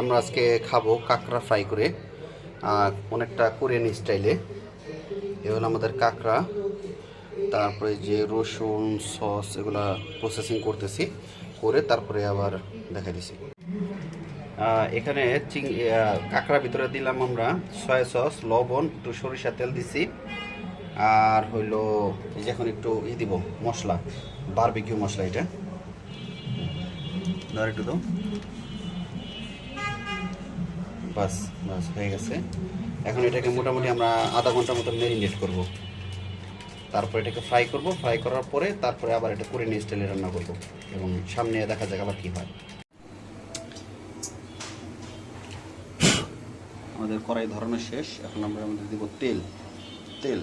আমরা আজকে খাব কাঁকড়া ফ্রাই করে অনেকটা কোরিয়ান স্টাইলে। এ হলো আমাদের কাঁকড়া তারপরে যে রসুন সস এগুলা প্রসেসিং করতেছি করে তারপরে আবার দেখা দিছি। এখানে চিং আহ, কাঁকড়ার ভিতরে দিলাম আমরা সয়া সস লবণ একটু সরিষা তেল দিছি। আর হইল যে এখন একটু ই দিব মশলা বারবিকিউ মশলা এটা। ধর একটু দাও বাস বাস হয়ে গেছে। এখন এটাকে মোটামুটি আমরা আধা ঘণ্টার মতো ম্যারিনেট করব। তারপর এটাকে ফ্রাই করব। ফ্রাই করার পরে তারপরে আবার এটা করে নিয়ে স্টাইলে রান্না করব। এবং সামনে দেখা যাক আবার কী হয়। আমাদের কড়াই ধরানো শেষ। এখন আমরা আমাদের দিব তেল। তেল।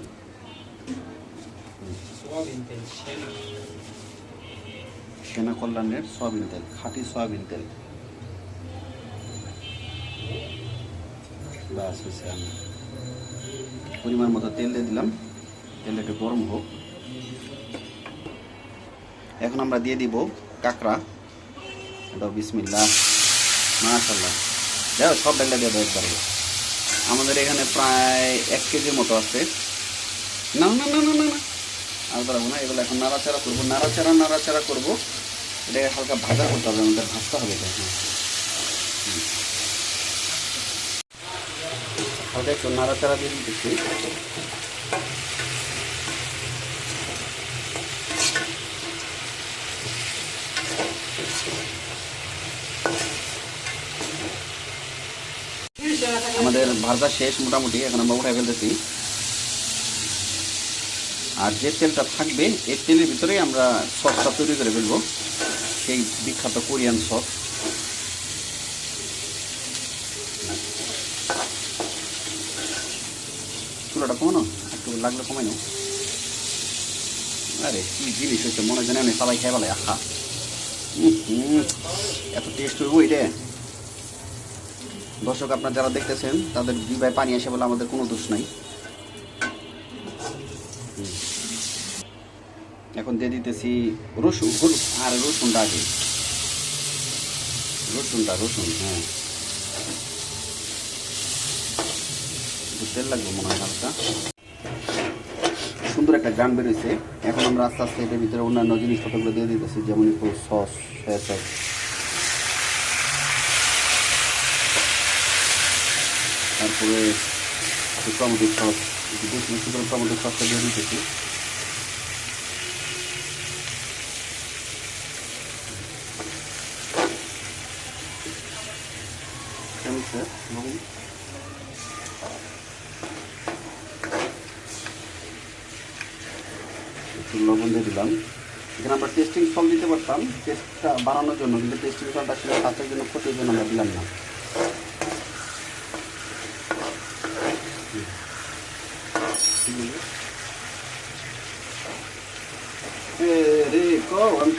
সেনা কল্যাণের সয়াবিন তেল খাঁটি সয়াবিন তেল। বাস হয়েছে আমি। পরিমাণ মতো তেল দিয়ে দিলাম। তেলটা একটু গরম হোক। এখন আমরা দিয়ে দিব কাঁকড়া। দাও বিসমিল্লা মাশাল্লাহ দেখো সব ডাল্লা দিয়ে দেওয়া পারব আমাদের এখানে প্রায় এক কেজির মতো আছে। না না না না না না। আর পারব না, এগুলো এখন নাড়াচাড়া করব। নাড়াচাড়া নাড়াচাড়া করব। এটাকে হালকা ভাজা করতে হবে, আমাদের ভাজতে হবে এটা। হালকা একটু নাড়াচাড়া দিয়ে দিতেছি আমাদের ভাজা শেষ মোটামুটি, এখন আমরা উঠাই ফেলতেছি। আর যে তেলটা থাকবে, এই তেলের ভিতরেই আমরা সসটা তৈরি করে ফেলব। সেই বিখ্যাত কোরিয়ান সস। চুলাটা কমানো? একটু লাগলে কমাই নাও। আরে, কি জিনিস হচ্ছে মনে যেন আমি সবাই খেয়ে বলে, আহা। এত টেস্ট হইব এটা? দর্শক, আপনারা যারা দেখতেছেন, তাদের জিভায় পানি আসে বলে আমাদের কোনো দোষ নাই। এখন দিয়ে দিতেছি রসুন, হলুদ আর রসুনটা আগে। রসুনটা, রসুন হ্যাঁ। একটু তেল লাগবে মনে হয় হালকা সুন্দর একটা গান বেরোয়েছে এখন আমরা আস্তে আস্তে এটার ভিতরে অন্যান্য জিনিসপত্রগুলো দিয়ে দিতেছি, যেমন একটু সস সস। তারপরে টমেটো সস দিয়ে দিতেছি। কেমন স্যার? লবণ দিয়ে দিলাম। এখানে আমরা টেস্টিং সল দিতে পারতাম। টেস্টটা বাড়ানোর জন্য, কিন্তু টেস্টিং সলটা আসলে স্বাস্থ্যের জন্য, ক্ষতির জন্য আমরা দিলাম না। রে আমি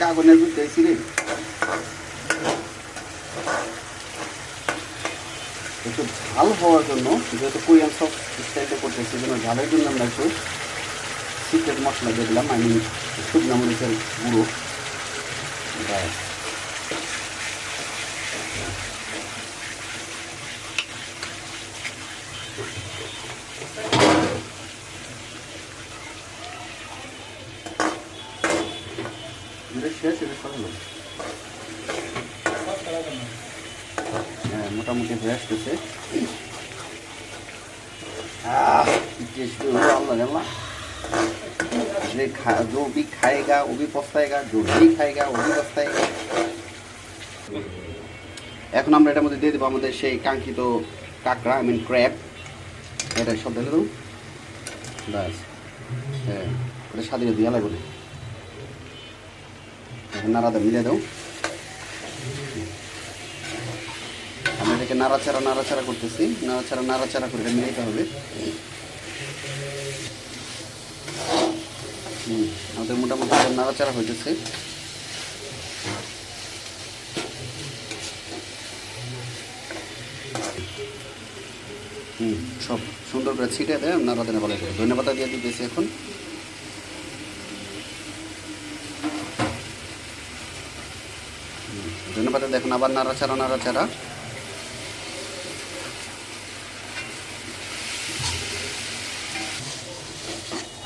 রে। একটু ঝাল হওয়ার জন্য, যেহেতু কোরিয়ান সব স্টাইলটা করতেছি জন্য ঝালের জন্য আমরা একটু শুকনোর মশলা দিয়ে দিলাম আই মিন শুকনো মরিচের গুঁড়ো শেষ এটা সরানো মোটামুটি হয়ে আসতেছে আহ টেস্ট আল্লাহ জানলাম ये खा जो भी खाएगा वो भी पछताएगा जो नहीं खाएगा वो भी पछताएगा এখন আমরা এটার মধ্যে দিয়ে দেবো আমাদের সেই কাঙ্ক্ষিত কাঁকড়া আই মিন ক্র্যাব এটা সব ঢেলে দেবো ব্যাস হ্যাঁ ওটা স্বাধীন দিয়ে লাগবে না এখন নাড়াতে মিলে দাও আমরা এটাকে নাড়াচাড়া নাড়াচাড়া করতেছি নাড়াচাড়া নাড়াচাড়া করে এটা মিলাইতে হবে আমাদের মোটামুটি নাড়াচাড়া হইতেছে। হুম, সব সুন্দর করে ছিটে দেয় নাড়াতে না বলে ধন্যবাদ দিয়ে দিতেছি এখন। ধন্যবাদ দেখুন, আবার নাড়াচাড়া নাড়াচাড়া।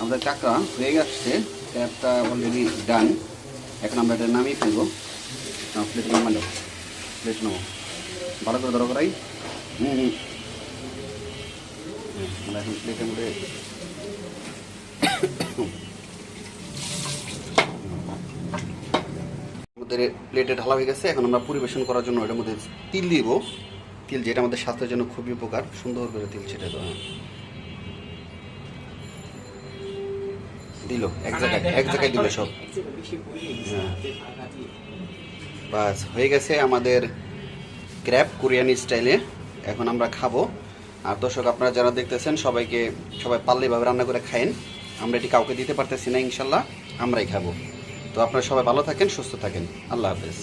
আমাদের কাঁকড়া হয়ে গেছে ক্যাবটা অলরেডি ডান এখন আমরা এটা নামিয়ে ফেলব। প্লেটে নামালো প্লেট নেব। ভালো করে ধরো করাই হুম হুম। হুম, আমরা এখন প্লেটের মধ্যে আমাদের প্লেটে ঢালা হয়ে গেছে। এখন আমরা পরিবেশন করার জন্য এটার মধ্যে তিল দিব। তিল যেটা আমাদের স্বাস্থ্যের জন্য খুবই উপকার। সুন্দর করে তিল ছেটে দেওয়া দিল, এক জায়গায় এক জায়গায় দিল সব। হ্যাঁ। বাস, হয়ে গেছে আমাদের ক্র্যাব কোরিয়ান স্টাইলে এখন আমরা খাব। আর দর্শক, আপনারা যারা দেখতেছেন, সবাইকে, সবাই পারলে এভাবে রান্না করে খায়েন। আমরা এটি কাউকে দিতে পারতেছি না, ইনশাল্লাহ, আমরাই খাব। তো আপনারা সবাই ভালো থাকেন, সুস্থ থাকেন। আল্লাহ হাফেজ।